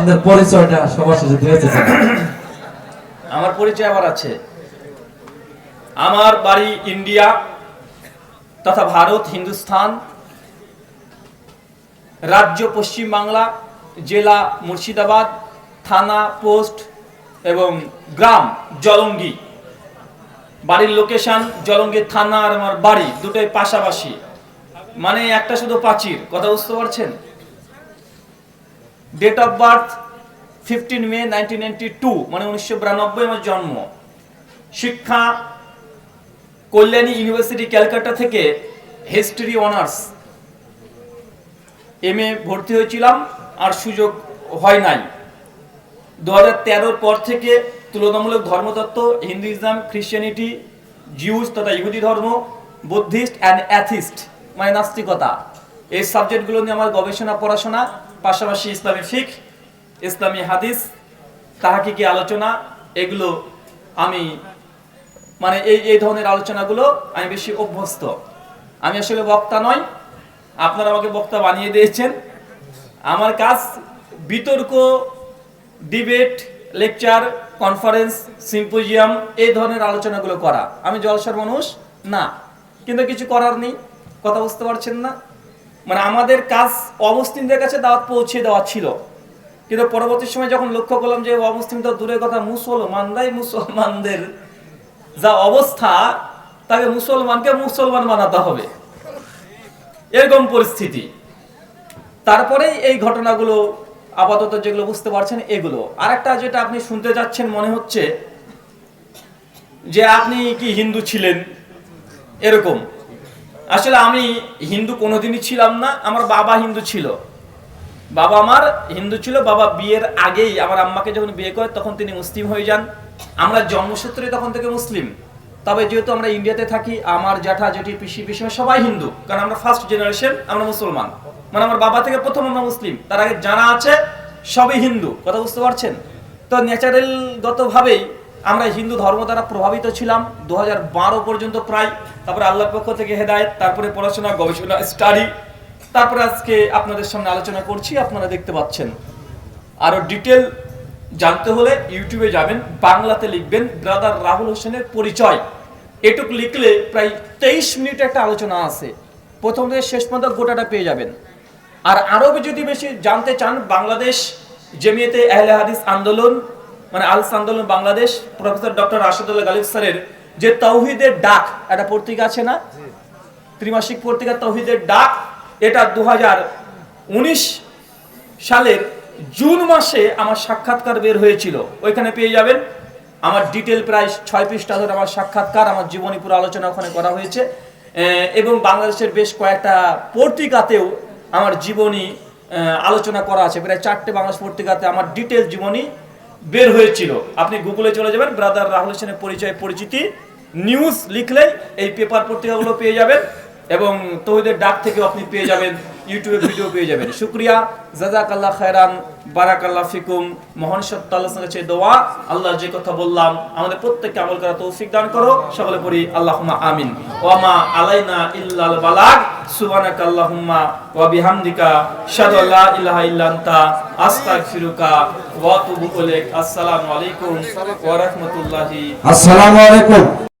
আপনাদের পরিচয়টা সবার শেষে দিয়েছে আমার পরিচয় আবার আছে। আমার বাড়ি ইন্ডিয়া তথা ভারত হিন্দুস্তান রাজ্য পশ্চিম বাংলা, জেলা মুর্শিদাবাদ, থানা, পোস্ট এবং গ্রাম জলঙ্গি। বাড়ির লোকেশন জলঙ্গি থানা আর আমার বাড়ি, দুটোই পাশাপাশি। মানে একটা শুধু প্রাচীর, কথা বুঝতে পারছেন? Date of birth fifteen May nineteen মানে উনিশশো বিরানব্বই আমার জন্ম। শিক্ষা, কল্যাণী ইউনিভার্সিটি ক্যালকাটা থেকে হিস্ট্রি অনার্স এম এ ভর্তি হয়েছিলাম, আর সুযোগ হয় নাই। দু হাজার পর থেকে তুলনামূলক ধর্মতত্ত্ব হিন্দুইজম খ্রিস্টানিটি জিউস তথা ইহুদি ধর্ম বুদ্ধিস্ট অ্যান্ড অ্যাথিস্ট মানে নাস্তিকতা। এই সাবজেক্টগুলো নিয়ে আমার গবেষণা, পড়াশোনা পাশাপাশি ইসলামী শিখ ইসলামী হাদিস, তাহাকিকি আলোচনা, এগুলো আমি মানে এই এই ধরনের আলোচনাগুলো আমি বেশি অভ্যস্ত। আমি আসলে বক্তা নয় আপনারা আমাকে বক্তা বানিয়ে দিয়েছেন। আমার কাজ বিতর্ক, ডিবেট, লেকচার, কনফারেন্স, সিম্পোজিয়াম, এই ধরনের আলোচনাগুলো করা। আমি জলসার মানুষ, না। কিন্তু কিছু করার নেই, কথা বুঝতে পারছেন না। মানে আমাদের কাজ অমুসলিমদের কাছে দাওয়াত পৌঁছে দেওয়া ছিল। কিন্তু পরবর্তী সময় যখন লক্ষ্য করলাম যে অমুসলিম তো দূরের কথা, মুসলমানরাই মুসলমানদের যা অবস্থা, তাকে মুসলমানকে মুসলমান বানাতে হবে। এরকম পরিস্থিতি। তারপরেই এই ঘটনাগুলো আপাতত যেগুলো বুঝতে পারছেন এগুলো। আরেকটা যেটা আপনি শুনতে যাচ্ছেন মনে হচ্ছে যে আপনি কি হিন্দু ছিলেন? এরকম। আসলে আমি হিন্দু কোনোদিনই ছিলাম না, আমার বাবা হিন্দু ছিল। বাবা আমার হিন্দু ছিল, বাবা বিয়ের আগেই আমার আম্মাকে যখন বিয়ে করে তখন তিনি মুসলিম হয়ে যান। আমরা জন্মসূত্রে তখন থেকে মুসলিম। তবে যেহেতু আমরা ইন্ডিয়াতে থাকি, আমার জ্যাঠা, জেঠি, পিসি, পিসিমা সবাই হিন্দু। কারণ আমরা ফার্স্ট জেনারেশন আমরা মুসলমান। মানে আমার বাবা থেকে প্রথম আমরা মুসলিম। তার আগে জানা আছে, সবই হিন্দু। কথা বুঝতে পারছেন? তো ন্যাচারাল গতভাবেই আমরা হিন্দু ধর্ম দ্বারা প্রভাবিত ছিলাম। দু হাজার বারো পর্যন্ত প্রায়। তারপরে আল্লাহর পক্ষ থেকে হেদায়েত, তারপরে পড়াশোনা, গবেষণা স্টাডি তারপরে আজকে আপনাদের সামনে আলোচনা করছি, আপনারা দেখতে পাচ্ছেন। আরও ডিটেল জানতে হলে ইউটিউবে যাবেন, বাংলাতে লিখবেন ব্রাদার রাহুল হোসেনের পরিচয়। এটুক লিখলে প্রায় তেইশ মিনিট একটা আলোচনা আছে। প্রথম থেকে শেষ পর্যন্ত গোটাটা পেয়ে যাবেন। আর আরও যদি বেশি জানতে চান, বাংলাদেশ জমিয়তে আহলে হাদিস আন্দোলন মানে আলস আন্দোলন বাংলাদেশ, প্রফেসর ডক্টর রাশেদুল্লাহ গালিব স্যারের যে তৌহিদের ডাক একটা পত্রিকা আছে না? ত্রিমাসিক পত্রিকা তৌহিদের ডাক, এটা দু হাজার উনিশ সালের জুন মাসে আমার সাক্ষাৎকার বের হয়েছিল। ওইখানে পেয়ে যাবেন। আমার ডিটেল প্রায় ছয় পৃষ্ঠা ধরে আমার সাক্ষাৎকার, আমার জীবনী পুরো আলোচনা ওখানে করা হয়েছে। এবং বাংলাদেশের বেশ কয়েকটা পত্রিকাতেও আমার জীবনী আলোচনা করা আছে। প্রায় চারটে বাংলাদেশ পত্রিকাতে আমার ডিটেল জীবনী বের হয়েছিল। আপনি গুগলে চলে যাবেন, ব্রাদার রাহুল হোসেনের পরিচয়, পরিচিতি নিউজ লিখলেই এই পেপার পত্রিকাগুলো পেয়ে যাবেন এবং তহিদের ডাক থেকেও আপনি পেয়ে যাবেন ইউটিউবে ভিডিও পেয়ে যাবেন। শুক্রিয়া, জাজাকাল্লাহ খায়রান, বারাকাল্লাহ ফিকুম, মহান সত্তাল্লাহ কাছে দোয়া আল্লাহ যে কথা বললাম, আমাদের প্রত্যেককে আমল করা তৌফিক দান করো, সকলে পড়ি আল্লাহ আমিন। ওয়ামা আলাইনা ইল্লাল বালাগ। সুবহানাকা আল্লাহুম্মা ওয়া বিহামদিকা, আশহাদু আল্লা ইলাহা ইল্লা আনতা, আস্তাগফিরুকা ওয়া আতুবু ইলাইক। আসসালামু আলাইকুম ওয়া রাহমাতুল্লাহি। আসসালামু আলাইকুম।